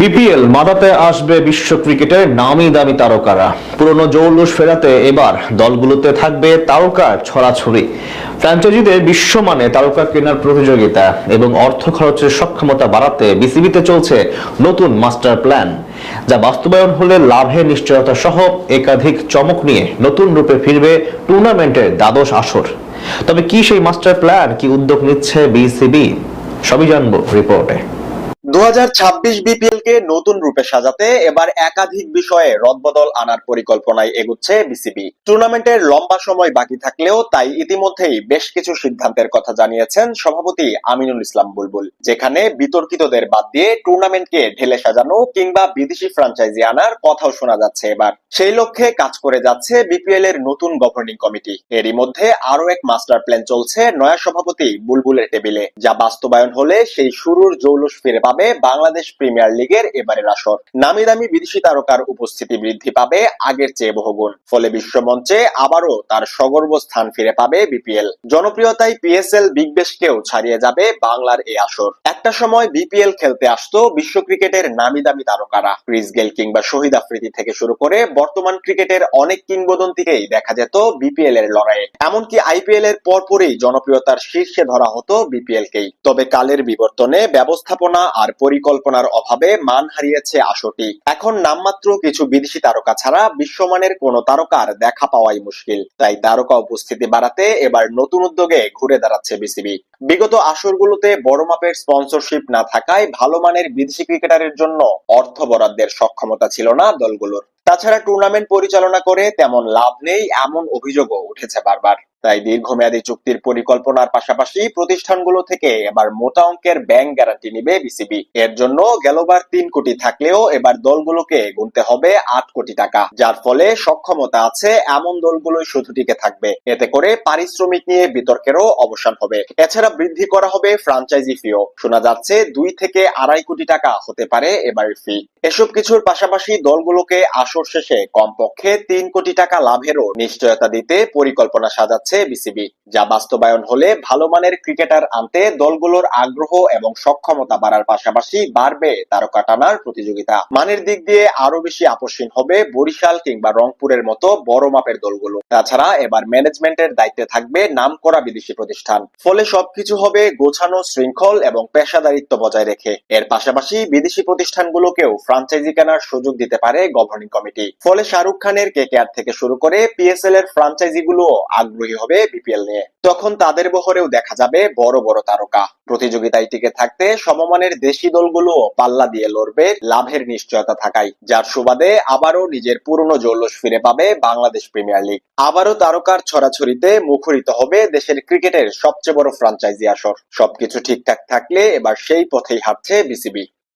BPL মাদাতে আসবে বিশ্ব ক্রিকেটের নামি দামি তারকারা। পুরনো জৌলুস ফেরাতে এবার দলগুলোতে থাকবে তারকার ছড়াছড়ি। ফ্র্যাঞ্চাইজিদের বিশ্বমানে তারকা কেনার প্রতিযোগিতা এবং অর্থ খরচের সক্ষমতা বাড়াতে বিসিবিতে চলছে নতুন মাস্টার প্ল্যান। যা বাস্তবায়ন হলে লাভের নিশ্চয়তা সহ একাধিক চমক নিয়ে নতুন রূপে ফিরবে টুর্নামেন্টের দ্বাদশ আসর। তবে কি সেই মাস্টার প্ল্যান, কি উদ্যোগ নিচ্ছে বিসিবি? সবই জানব রিপোর্টে। বিপিএল কে নতুন রূপে সাজাতে এবার একাধিক বিষয়ে রদবদল আনার পরিকল্পনায় এগুচ্ছে বিসিবি টুর্নামেন্টের লম্বা সময় বাকি থাকলেও তাই ইতিমধ্যেই বেশ কিছু সিদ্ধান্তের কথা জানিয়েছেন সভাপতি আমিনুল ইসলাম বুলবুল, যেখানে বিতর্কিতদের বাদ দিয়ে টুর্নামেন্টকে ঢেলে সাজানো কিংবা বিদেশি ফ্রাঞ্চাইজি আনার কথাও শোনা যাচ্ছে এবার। সেই লক্ষ্যে কাজ করে যাচ্ছে বিপিএল এর নতুন গভর্নিং কমিটি এরই মধ্যে আরও এক মাস্টার প্ল্যান চলছে নয়া সভাপতি বুলবুলের টেবিলে, যা বাস্তবায়ন হলে সেই শুরুর জৌলুস ফিরে পাবে বাংলাদেশ প্রিমিয়ার লিগের এবারের আসর। নামি দামি বিদেশি তারকার উপস্থিতি বৃদ্ধি পাবে আগের চেয়ে বহুগুণ। ফলে বিশ্বমঞ্চে আবারও তার সগর্ব স্থান ফিরে পাবে বিপিএল। জনপ্রিয়তায় পিএসএল বিগ বেশকেও ছাড়িয়ে যাবে বাংলার এই আসর। একটা সময় বিপিএল খেলতে আসতো বিশ্ব ক্রিকেটের নামি দামি তারকারা। ক্রিস গেল কিংবা শহীদ আফ্রিদি থেকে শুরু করে বর্তমান ক্রিকেটের অনেক কিংবদন্তিকেই দেখা যেত বিপিএল এর লড়াইয়ে। এমনকি আইপিএল এর পরপরই জনপ্রিয়তার শীর্ষে ধরা হতো বিপিএল কেই তবে কালের বিবর্তনে ব্যবস্থাপনা আর পরিকল্পনার অভাবে মান হারিয়েছে আসরটি এখন নামমাত্র কিছু বিদেশি তারকা ছাড়া বিশ্বমানের কোনো তারকার দেখা পাওয়াই মুশকিল। তাই তারকা উপস্থিতি বাড়াতে এবার নতুন উদ্যোগে ঘুরে দাঁড়াচ্ছে বিসিবি। বিগত আসরগুলোতে বড় মাপের স্পন্সরশিপ না থাকায় ভালো মানের বিদেশি ক্রিকেটারের জন্য অর্থ বরাদ্দের সক্ষমতা ছিল না দলগুলোর। তাছাড়া টুর্নামেন্ট পরিচালনা করে তেমন লাভ নেই, এমন অভিযোগও উঠেছে বারবার। তাই দীর্ঘমেয়াদী চুক্তির পরিকল্পনার পাশাপাশি প্রতিষ্ঠানগুলো থেকে এবার মোটা অঙ্কের ব্যাংক গ্যারান্টি নিবে বিসিবি। এর জন্য গেলবার তিন কোটি থাকলেও এবার দলগুলোকে গুনতে হবে আট কোটি টাকা, যার ফলে সক্ষমতা আছে এমন দলগুলোই শুধু টিকে থাকবে। এতে করে পারিশ্রমিক নিয়ে বিতর্কেরও অবসান হবে। এছাড়া বৃদ্ধি করা হবে ফ্রাঞ্চাইজি ফিও শোনা যাচ্ছে দুই থেকে আড়াই কোটি টাকা হতে পারে এবার ফি এসব কিছুর পাশাপাশি দলগুলোকে আসর শেষে কমপক্ষে তিন কোটি টাকা লাভেরও নিশ্চয়তা দিতে পরিকল্পনা সাজাচ্ছে বিসিবি, যা বাস্তবায়ন হলে ভালো মানের ক্রিকেটার আনতে দলগুলোর আগ্রহ এবং সক্ষমতা বাড়ার পাশাপাশি বাড়বে তারকা টানার প্রতিযোগিতা। মানের দিক দিয়ে আরও বেশি আকর্ষণ হবে বরিশাল কিংবা রংপুরের মতো বড় মাপের দলগুলো। তাছাড়া এবার ম্যানেজমেন্টের দায়িত্বে থাকবে নাম করা বিদেশি প্রতিষ্ঠান। ফলে সবকিছু হবে গোছানো শৃঙ্খল এবং পেশাদারিত্ব বজায় রেখে। এর পাশাপাশি বিদেশি প্রতিষ্ঠানগুলোকেও ফ্রাঞ্চাইজি কেনার সুযোগ দিতে পারে গভর্নিং কমিটি। ফলে শাহরুখ খানের কেকেআর থেকে শুরু করে পিএসএল এর ফ্রাঞ্চাইজিগুলো আগ্রহী হবে বিপিএল নিয়ে। তখন তাদের বহরেও দেখা যাবে বড় বড় তারকা। প্রতিযোগিতায় টিকে থাকতে সমমানের দেশি দলগুলো পাল্লা দিয়ে লড়বে লাভের নিশ্চয়তা থাকায়। যার সুবাদে আবারও নিজের পুরনো জৌলস ফিরে পাবে বাংলাদেশ প্রিমিয়ার লিগ। আবারও তারকার ছড়াছড়িতে মুখরিত হবে দেশের ক্রিকেটের সবচেয়ে বড় ফ্রাঞ্চাইজি আসর। সবকিছু ঠিকঠাক থাকলে এবার সেই পথেই হাঁটছে বিসিবি।